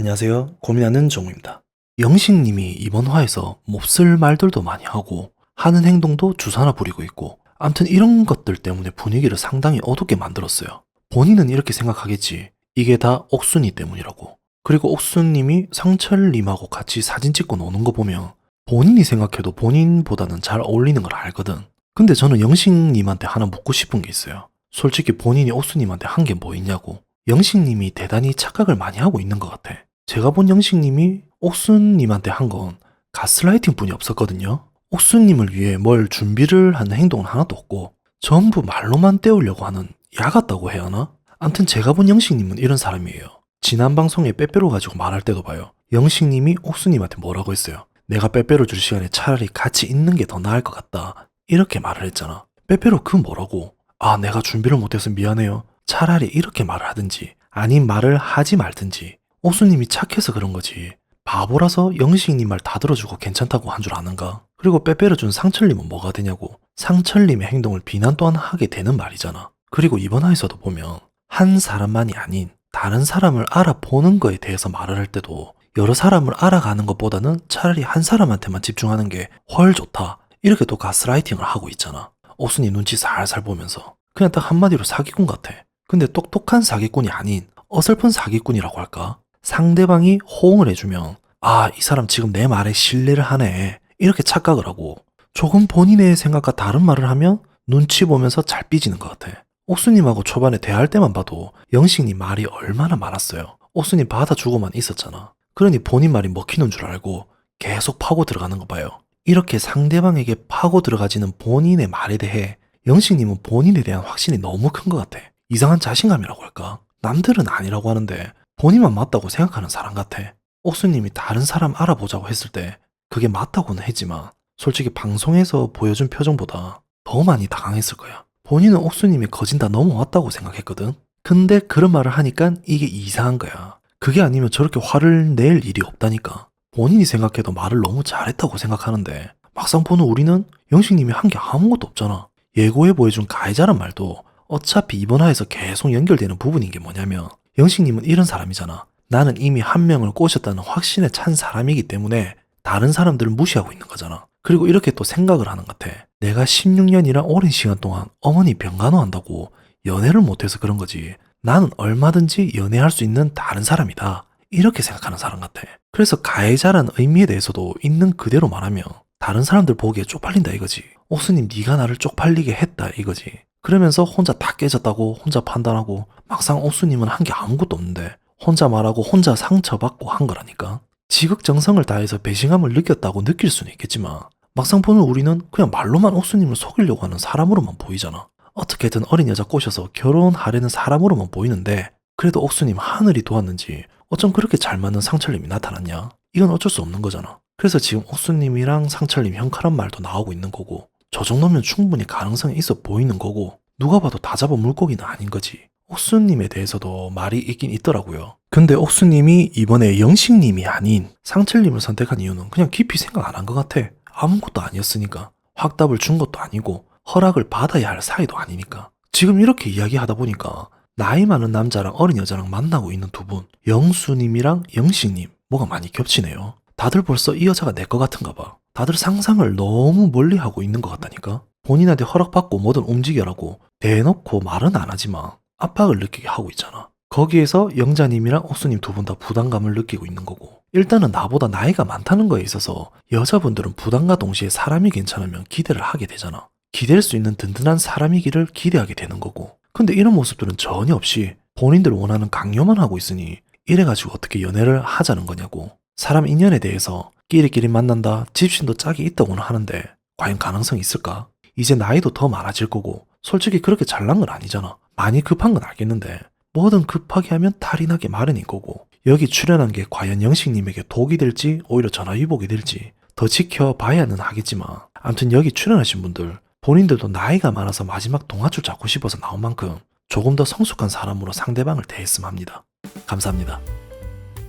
안녕하세요. 고민하는 종우입니다. 영식님이 이번 화에서 몹쓸 말들도 많이 하고 하는 행동도 주사나 부리고 있고 암튼 이런 것들 때문에 분위기를 상당히 어둡게 만들었어요. 본인은 이렇게 생각하겠지. 이게 다 옥순이 때문이라고. 그리고 옥순님이 상철님하고 같이 사진 찍고 노는 거 보면 본인이 생각해도 본인보다는 잘 어울리는 걸 알거든. 근데 저는 영식님한테 하나 묻고 싶은 게 있어요. 솔직히 본인이 옥수님한테 한 게 뭐 있냐고. 영식님이 대단히 착각을 많이 하고 있는 것 같아. 제가 본 영식님이 옥수님한테 한 건 가스라이팅 뿐이 없었거든요. 옥수님을 위해 뭘 준비를 하는 행동은 하나도 없고 전부 말로만 때우려고 하는 야 같다고 해야 하나? 암튼 제가 본 영식님은 이런 사람이에요. 지난 방송에 빼빼로 가지고 말할 때도 봐요. 영식님이 옥수님한테 뭐라고 했어요. 내가 빼빼로 줄 시간에 차라리 같이 있는 게 더 나을 것 같다. 이렇게 말을 했잖아. 빼빼로 그 뭐라고? 아, 내가 준비를 못해서 미안해요. 차라리 이렇게 말을 하든지, 아닌 말을 하지 말든지. 옥수님이 착해서 그런 거지. 바보라서 영식님 말 다 들어주고 괜찮다고 한 줄 아는가? 그리고 빼빼로 준 상철님은 뭐가 되냐고. 상철님의 행동을 비난 또한 하게 되는 말이잖아. 그리고 이번 화에서도 보면 한 사람만이 아닌 다른 사람을 알아보는 거에 대해서 말을 할 때도 여러 사람을 알아가는 것보다는 차라리 한 사람한테만 집중하는 게 훨 좋다. 이렇게 또 가스라이팅을 하고 있잖아. 옥순이 눈치 살살 보면서 그냥 딱 한마디로 사기꾼 같아. 근데 똑똑한 사기꾼이 아닌 어설픈 사기꾼이라고 할까? 상대방이 호응을 해주면 아, 이 사람 지금 내 말에 신뢰를 하네. 이렇게 착각을 하고 조금 본인의 생각과 다른 말을 하면 눈치 보면서 잘 삐지는 것 같아. 옥수님하고 초반에 대할 때만 봐도 영식님 말이 얼마나 많았어요. 옥수님 받아주고만 있었잖아. 그러니 본인 말이 먹히는 줄 알고 계속 파고 들어가는 거 봐요. 이렇게 상대방에게 파고 들어가지는 본인의 말에 대해 영식님은 본인에 대한 확신이 너무 큰 것 같아. 이상한 자신감이라고 할까? 남들은 아니라고 하는데 본인만 맞다고 생각하는 사람 같아. 옥수님이 다른 사람 알아보자고 했을 때 그게 맞다고는 했지만 솔직히 방송에서 보여준 표정보다 더 많이 당황했을 거야. 본인은 옥수님이 거진 다 넘어왔다고 생각했거든. 근데 그런 말을 하니까 이게 이상한 거야. 그게 아니면 저렇게 화를 낼 일이 없다니까. 본인이 생각해도 말을 너무 잘했다고 생각하는데 막상 보는 우리는 영식님이 한 게 아무것도 없잖아. 예고해 보여준 가해자란 말도 어차피 이번 화에서 계속 연결되는 부분인 게 뭐냐면 영식님은 이런 사람이잖아. 나는 이미 한 명을 꼬셨다는 확신에 찬 사람이기 때문에 다른 사람들을 무시하고 있는 거잖아. 그리고 이렇게 또 생각을 하는 것 같아. 내가 16년이란 오랜 시간 동안 어머니 병간호 한다고 연애를 못해서 그런 거지. 나는 얼마든지 연애할 수 있는 다른 사람이다. 이렇게 생각하는 사람 같아. 그래서 가해자라는 의미에 대해서도 있는 그대로 말하면 다른 사람들 보기에 쪽팔린다 이거지. 옥수님 네가 나를 쪽팔리게 했다 이거지. 그러면서 혼자 다 깨졌다고 혼자 판단하고 막상 옥수님은 한 게 아무것도 없는데 혼자 말하고 혼자 상처받고 한 거라니까. 지극정성을 다해서 배신감을 느꼈다고 느낄 수는 있겠지만 막상 보는 우리는 그냥 말로만 옥수님을 속이려고 하는 사람으로만 보이잖아. 어떻게든 어린 여자 꼬셔서 결혼하려는 사람으로만 보이는데 그래도 옥수님 하늘이 도왔는지 어쩜 그렇게 잘 맞는 상철님이 나타났냐? 이건 어쩔 수 없는 거잖아. 그래서 지금 옥수님이랑 상철님 형카란 말도 나오고 있는 거고 저 정도면 충분히 가능성이 있어 보이는 거고 누가 봐도 다 잡은 물고기는 아닌 거지. 옥수님에 대해서도 말이 있긴 있더라고요. 근데 옥수님이 이번에 영식님이 아닌 상철님을 선택한 이유는 그냥 깊이 생각 안 한 것 같아. 아무것도 아니었으니까. 확답을 준 것도 아니고 허락을 받아야 할 사이도 아니니까. 지금 이렇게 이야기하다 보니까 나이 많은 남자랑 어린 여자랑 만나고 있는 두 분, 영수님이랑 영식님, 뭐가 많이 겹치네요. 다들 벌써 이 여자가 내것 같은가 봐. 다들 상상을 너무 멀리 하고 있는 것 같다니까. 본인한테 허락받고 뭐든 움직여라고 대놓고 말은 안 하지만 압박을 느끼게 하고 있잖아. 거기에서 영자님이랑 옥수님 두 분 다 부담감을 느끼고 있는 거고. 일단은 나보다 나이가 많다는 거에 있어서 여자분들은 부담과 동시에 사람이 괜찮으면 기대를 하게 되잖아. 기댈 수 있는 든든한 사람이기를 기대하게 되는 거고. 근데 이런 모습들은 전혀 없이 본인들 원하는 강요만 하고 있으니 이래가지고 어떻게 연애를 하자는 거냐고. 사람 인연에 대해서 끼리끼리 만난다, 집신도 짝이 있다고는 하는데 과연 가능성이 있을까? 이제 나이도 더 많아질 거고 솔직히 그렇게 잘난 건 아니잖아. 많이 급한 건 알겠는데 뭐든 급하게 하면 탈이 나게 마련인 거고 여기 출연한 게 과연 영식님에게 독이 될지 오히려 전화위복이 될지 더 지켜봐야는 하겠지만 암튼 여기 출연하신 분들 본인들도 나이가 많아서 마지막 동화줄 잡고 싶어서 나온 만큼 조금 더 성숙한 사람으로 상대방을 대했음 합니다. 감사합니다.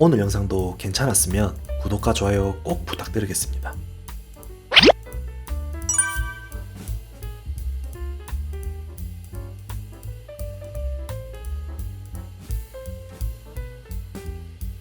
오늘 영상도 괜찮았으면 구독과 좋아요 꼭 부탁드리겠습니다.